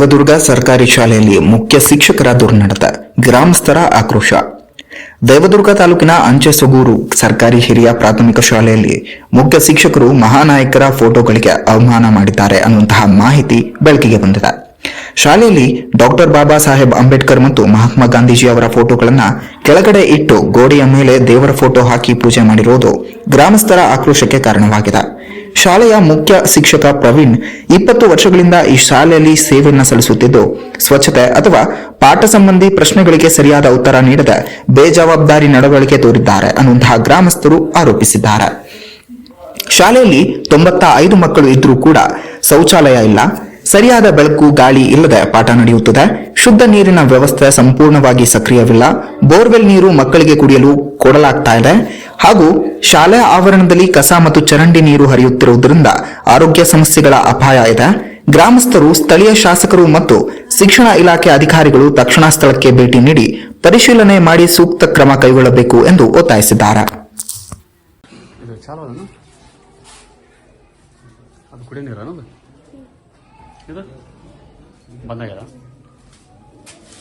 ದೇವದುರ್ಗ ಸರ್ಕಾರಿ ಶಾಲೆಯಲ್ಲಿ ಮುಖ್ಯ ಶಿಕ್ಷಕರ ದುರ್ನಡತ ಗ್ರಾಮಸ್ಥರ ಆಕ್ರೋಶ. ದೇವದುರ್ಗ ತಾಲೂಕಿನ ಅಂಚೆಸೊಗೂರು ಸರ್ಕಾರಿ ಹಿರಿಯ ಪ್ರಾಥಮಿಕ ಶಾಲೆಯಲ್ಲಿ ಮುಖ್ಯ ಶಿಕ್ಷಕರು ಮಹಾನಾಯಕರ ಫೋಟೋಗಳಿಗೆ ಅವಮಾನ ಮಾಡಿದ್ದಾರೆ ಅನ್ನುವಂತಹ ಮಾಹಿತಿ ಬೆಳಕಿಗೆ ಬಂದಿದೆ. ಶಾಲೆಯಲ್ಲಿ ಡಾಕ್ಟರ್ ಬಾಬಾ ಸಾಹೇಬ್ ಅಂಬೇಡ್ಕರ್ ಮತ್ತು ಮಹಾತ್ಮ ಗಾಂಧೀಜಿ ಅವರ ಫೋಟೋಗಳನ್ನ ಕೆಳಗಡೆ ಇಟ್ಟು ಗೋಡೆಯ ಮೇಲೆ ದೇವರ ಫೋಟೋ ಹಾಕಿ ಪೂಜೆ ಮಾಡಿರುವುದು ಗ್ರಾಮಸ್ಥರ ಆಕ್ರೋಶಕ್ಕೆ ಕಾರಣವಾಗಿದೆ. ಶಾಲೆಯ ಮುಖ್ಯ ಶಿಕ್ಷಕ ಪ್ರವೀಣ್ ಇಪ್ಪತ್ತು ವರ್ಷಗಳಿಂದ ಈ ಶಾಲೆಯಲ್ಲಿ ಸೇವೆಯನ್ನು ಸಲ್ಲಿಸುತ್ತಿದ್ದು, ಸ್ವಚ್ಛತೆ ಅಥವಾ ಪಾಠ ಸಂಬಂಧಿ ಪ್ರಶ್ನೆಗಳಿಗೆ ಸರಿಯಾದ ಉತ್ತರ ನೀಡದೆ ಬೇಜವಾಬ್ದಾರಿ ನಡವಳಿಕೆ ತೋರಿದ್ದಾರೆ ಅನ್ನುವಂತಹ ಗ್ರಾಮಸ್ಥರು ಆರೋಪಿಸಿದ್ದಾರೆ. ಶಾಲೆಯಲ್ಲಿ ತೊಂಬತ್ತ ಐದು ಮಕ್ಕಳು ಇದ್ರೂ ಕೂಡ ಶೌಚಾಲಯ ಇಲ್ಲ. ಸರಿಯಾದ ಬೆಳಕು, ಗಾಳಿ ಇಲ್ಲದೆ ಪಾಠ ನಡೆಯುತ್ತದೆ. ಶುದ್ಧ ನೀರಿನ ವ್ಯವಸ್ಥೆ ಸಂಪೂರ್ಣವಾಗಿ ಸಕ್ರಿಯವಿಲ್ಲ. ಬೋರ್ವೆಲ್ ನೀರು ಮಕ್ಕಳಿಗೆ ಕುಡಿಯಲು ಕೊಡಲಾಗ್ತಾ ಇದೆ. ಹಾಗೂ ಶಾಲೆ ಆವರಣದಲ್ಲಿ ಕಸ ಮತ್ತು ಚರಂಡಿ ನೀರು ಹರಿಯುತ್ತಿರುವುದರಿಂದ ಆರೋಗ್ಯ ಸಮಸ್ಯೆಗಳ ಅಪಾಯ ಇದೆ. ಗ್ರಾಮಸ್ಥರು, ಸ್ಥಳೀಯ ಶಾಸಕರು ಮತ್ತು ಶಿಕ್ಷಣ ಇಲಾಖೆ ಅಧಿಕಾರಿಗಳು ತಕ್ಷಣ ಸ್ಥಳಕ್ಕೆ ಭೇಟಿ ನೀಡಿ ಪರಿಶೀಲನೆ ಮಾಡಿ ಸೂಕ್ತ ಕ್ರಮ ಕೈಗೊಳ್ಳಬೇಕು ಎಂದು ಒತ್ತಾಯಿಸಿದ್ದಾರೆ. ಅದು